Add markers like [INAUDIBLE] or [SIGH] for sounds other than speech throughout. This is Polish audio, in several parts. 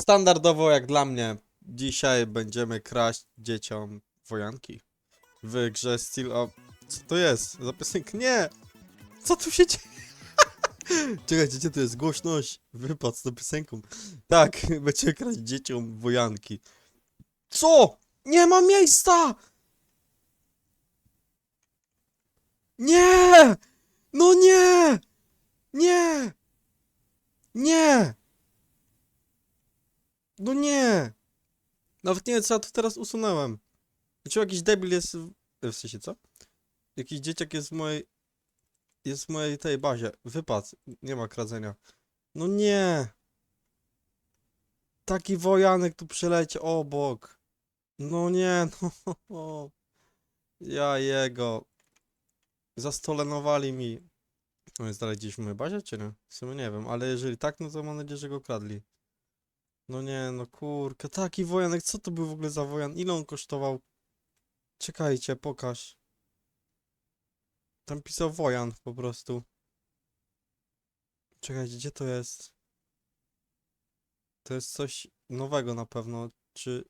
Standardowo jak dla mnie, dzisiaj będziemy kraść dzieciom wojanki. W grze Steel of... Co to jest? Zapisyk? Nie! Co tu się dzieje? [LAUGHS] Czekajcie, gdzie to jest? Głośność! Wypad z tą piosenką. Tak, [LAUGHS] będziemy kraść dzieciom wojanki. Co? Nie ma miejsca! Nie! No nie! Nie! Nie! No nie! Nawet nie wiem, co ja tu teraz usunąłem. Znaczy jakiś debil jest w... w sensie, co? Jakiś dzieciak jest w mojej... Jest w mojej tej bazie. Wypad. Nie ma kradzenia. No nie! Taki wojanek tu przyleci obok. No nie, [LAUGHS] no. Ja jego. Zastolenowali mi. On jest dalej gdzieś w mojej bazie, czy nie? W sumie nie wiem, ale jeżeli tak, no to mam nadzieję, że go kradli. No nie, no kurka, taki wojanek, co to był w ogóle za wojan? Ile on kosztował? Czekajcie, pokaż. Tam pisał wojan po prostu. Czekajcie, gdzie to jest? To jest coś nowego na pewno, czy...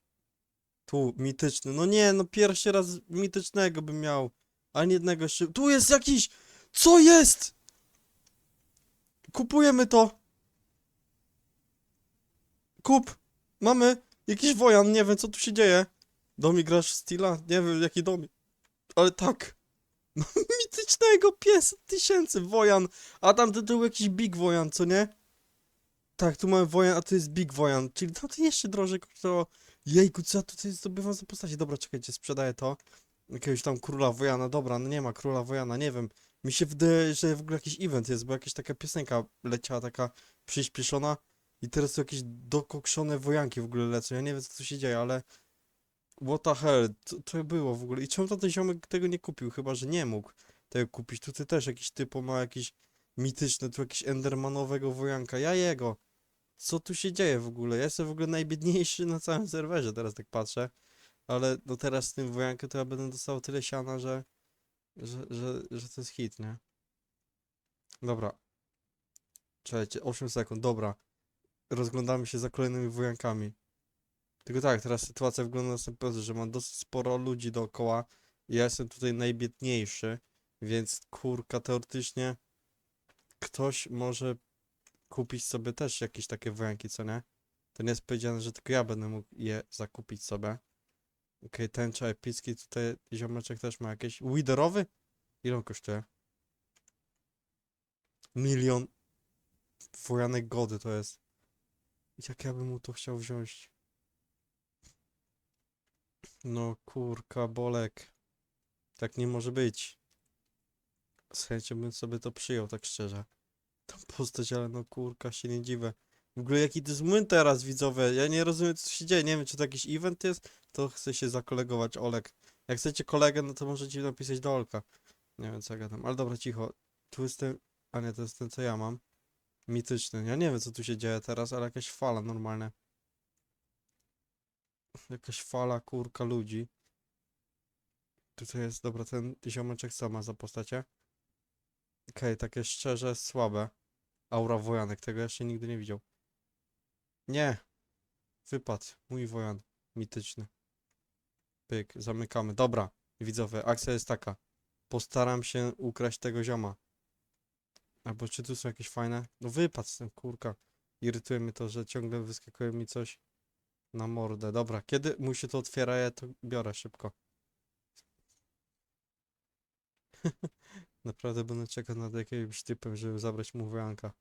Tu, mityczny. No nie, no pierwszy raz mitycznego bym miał. Ani jednego jeszcze... Tu jest jakiś... Co jest? Kupujemy to. Kup. Mamy jakiś wojan, nie wiem co tu się dzieje. Domi grasz w Steela? Nie wiem jaki dom. Ale tak. [LAUGHS] Mitycznego pies tysięcy wojan. A tam to był jakiś big wojan, co nie? Tak, tu mamy wojan, a to jest big wojan. Czyli to, to jeszcze drożej kosztowało. Jejku, co ja tutaj zdobywam za postacie? Dobra, czekajcie, sprzedaję to. Jakiegoś tam króla wojana. Dobra, no nie ma króla wojana, nie wiem. Mi się wydaje, że w ogóle jakiś event jest, bo jakaś taka piosenka leciała, taka przyspieszona. I teraz tu jakieś dokokszone wojanki w ogóle lecą. Ja nie wiem, co tu się dzieje, ale... What the hell? Co to było w ogóle? I czemu ten ziomek tego nie kupił? Chyba, że nie mógł tego kupić. Tutaj też jakiś typo ma jakiś mityczny, tu jakiś endermanowego wojanka. Ja jego. Co tu się dzieje w ogóle? Ja jestem w ogóle najbiedniejszy na całym serwerze, teraz tak patrzę. Ale no teraz z tym wojankiem to ja będę dostał tyle siana, że... Że, że, że to jest hit, nie? Dobra. Czekajcie, 8 sekund, dobra rozglądamy się za kolejnymi wojankami. Tylko tak, teraz sytuacja wygląda następująco, że mam dosyć sporo ludzi dookoła. Ja jestem tutaj najbiedniejszy, więc kurka, teoretycznie ktoś może kupić sobie też jakieś takie wojanki, co nie? To nie jest powiedziane, że tylko ja będę mógł je zakupić sobie. Okej, tęcza epicki, tutaj ziomeczek też ma jakieś... Widerowy? Ile on kosztuje? Milion wojanek gody to jest. Jak ja bym mu to chciał wziąć? No kurka, bolek. Tak nie może być. Z chęcią bym sobie to przyjął, tak szczerze. Tą postać, ale no kurka, się nie dziwę. W ogóle jaki to jest młyn teraz, widzowie. Ja nie rozumiem, co się dzieje. Nie wiem, czy to jakiś event jest. To chcę się zakolegować, Olek. Jak chcecie kolegę, no to możecie napisać do Olka. Nie wiem, co ja gadam. Ale dobra, cicho. Tu jest ten... A nie, to jest ten, co ja mam. Mityczny. Ja nie wiem, co tu się dzieje teraz, ale jakaś fala normalna. Jakaś fala, kurka, ludzi. Tutaj jest, dobra, ten ziomeczek co ma za postacie? Okej, takie szczerze słabe. Aura wojanek, tego jeszcze nigdy nie widział. Nie! Wypad, mój wojan. Mityczny. Pyk, zamykamy. Dobra, widzowie, akcja jest taka. Postaram się ukraść tego zioma. Albo czy tu są jakieś fajne? No wypad z tym, kurka. Irytuje mnie to, że ciągle wyskakuje mi coś na mordę. Dobra, kiedy mu się to otwiera, ja to biorę szybko. [LAUGHS] Naprawdę będę czekał nad jakimś typem, żeby zabrać mu wojanka.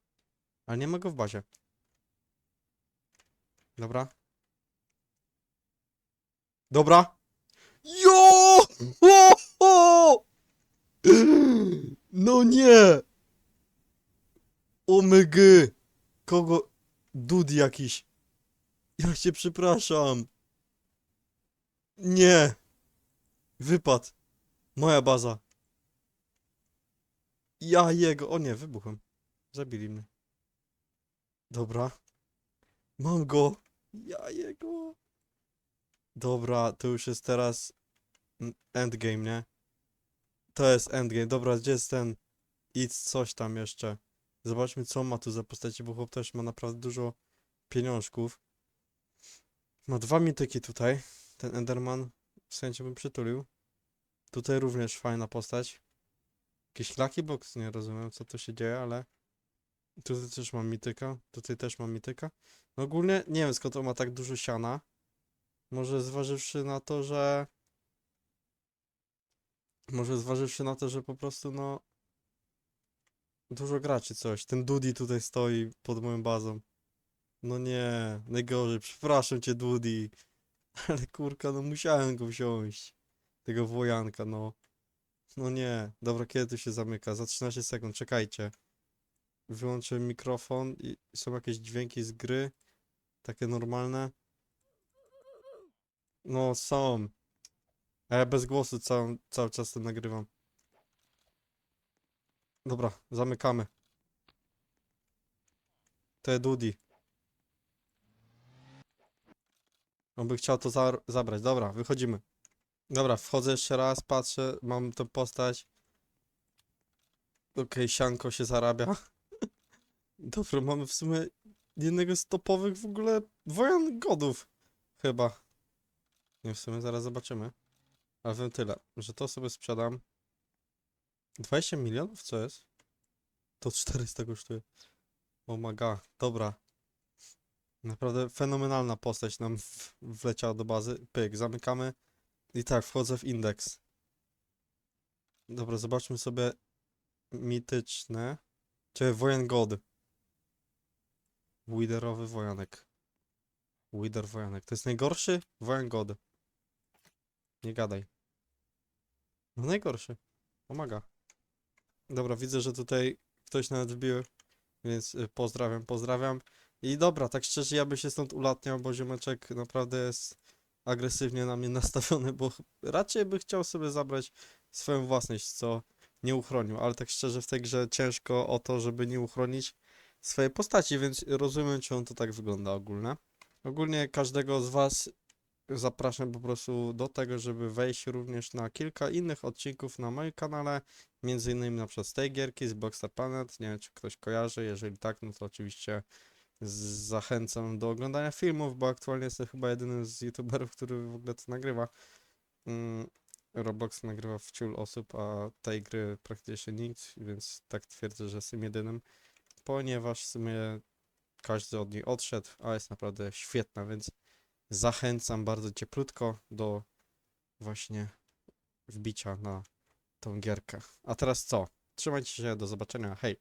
Ale nie ma go w bazie. Dobra. Dobra. Jo! [LAUGHS] No nie! Omygy! Kogo? Dud jakiś. Ja cię przepraszam. Nie. Wypad. Moja baza. Ja jego. O nie, wybuchłem. Zabili mnie. Dobra. Mam go. Ja jego. Dobra, to już jest teraz endgame, nie? To jest endgame. Dobra, gdzie jest ten? Idź coś tam jeszcze. Zobaczmy, co ma tu za postacie, bo chłop też ma naprawdę dużo pieniążków. Ma dwa mityki tutaj. Ten Enderman w sensie bym przytulił. Tutaj również fajna postać. Jakiś Lucky Box, nie rozumiem co tu się dzieje, ale tutaj też mam mityka, tutaj też mam mityka. No ogólnie nie wiem skąd on ma tak dużo siana. Może zważywszy na to, że... Może zważywszy na to, że po prostu no... Dużo graczy coś. Ten Dudi tutaj stoi pod moją bazą. No nie, najgorzej. Przepraszam cię, Dudi. [LAUGHS] Ale kurka, no musiałem go wziąć. Tego wojanka, no. No nie. Dobra, kiedy to się zamyka? Za 13 sekund, czekajcie. Wyłączę mikrofon i są jakieś dźwięki z gry. Takie normalne. No, są. A ja bez głosu cały, cały czas to nagrywam. Dobra, zamykamy. Jest Dudi. On by chciał to za zabrać. Dobra, wychodzimy. Dobra, wchodzę jeszcze raz, patrzę, mam tę postać. Okej, sianko się zarabia. [LAUGHS] Dobra, mamy w sumie jednego z topowych w ogóle wojan godów. Chyba. Nie, w sumie zaraz zobaczymy. Ale wiem tyle, że to sobie sprzedam. 20 milionów? Co jest? To 400 kosztuje. Oh my god, dobra. Naprawdę fenomenalna postać nam wleciała do bazy. Pyk, zamykamy. I tak, wchodzę w indeks. Dobra, zobaczmy sobie mityczne. Czy wojen god. Widerowy wojanek. Wider wojanek. To jest najgorszy wojan god. Nie gadaj. No najgorszy. Pomaga. Dobra, widzę, że tutaj ktoś nawet wbił, więc y, pozdrawiam, pozdrawiam. I dobra, tak szczerze, ja bym się stąd ulatniał, bo ziomeczek naprawdę jest agresywnie na mnie [LAUGHS] nastawiony, bo raczej by chciał sobie zabrać swoją własność, co nie uchronił, ale tak szczerze w tej grze ciężko o to, żeby nie uchronić swojej postaci, więc rozumiem, on to tak wygląda ogólnie. Ogólnie każdego z Was zapraszam po prostu do tego, żeby wejść również na kilka innych odcinków na moim kanale, między innymi na przykład z tej gierki, z Blockstar Planet, nie wiem czy ktoś kojarzy, jeżeli tak, no to oczywiście zachęcam do oglądania filmów, bo aktualnie jestem chyba jedynym z youtuberów, który w ogóle to nagrywa. Mm, Roblox nagrywa w ciul osób, a tej gry praktycznie nikt, więc tak twierdzę, że jestem jedynym, ponieważ w sumie każdy od niej odszedł, a jest naprawdę świetna, więc zachęcam bardzo cieplutko do właśnie wbicia na tą gierkę. A teraz co? Trzymajcie się, do zobaczenia, hej!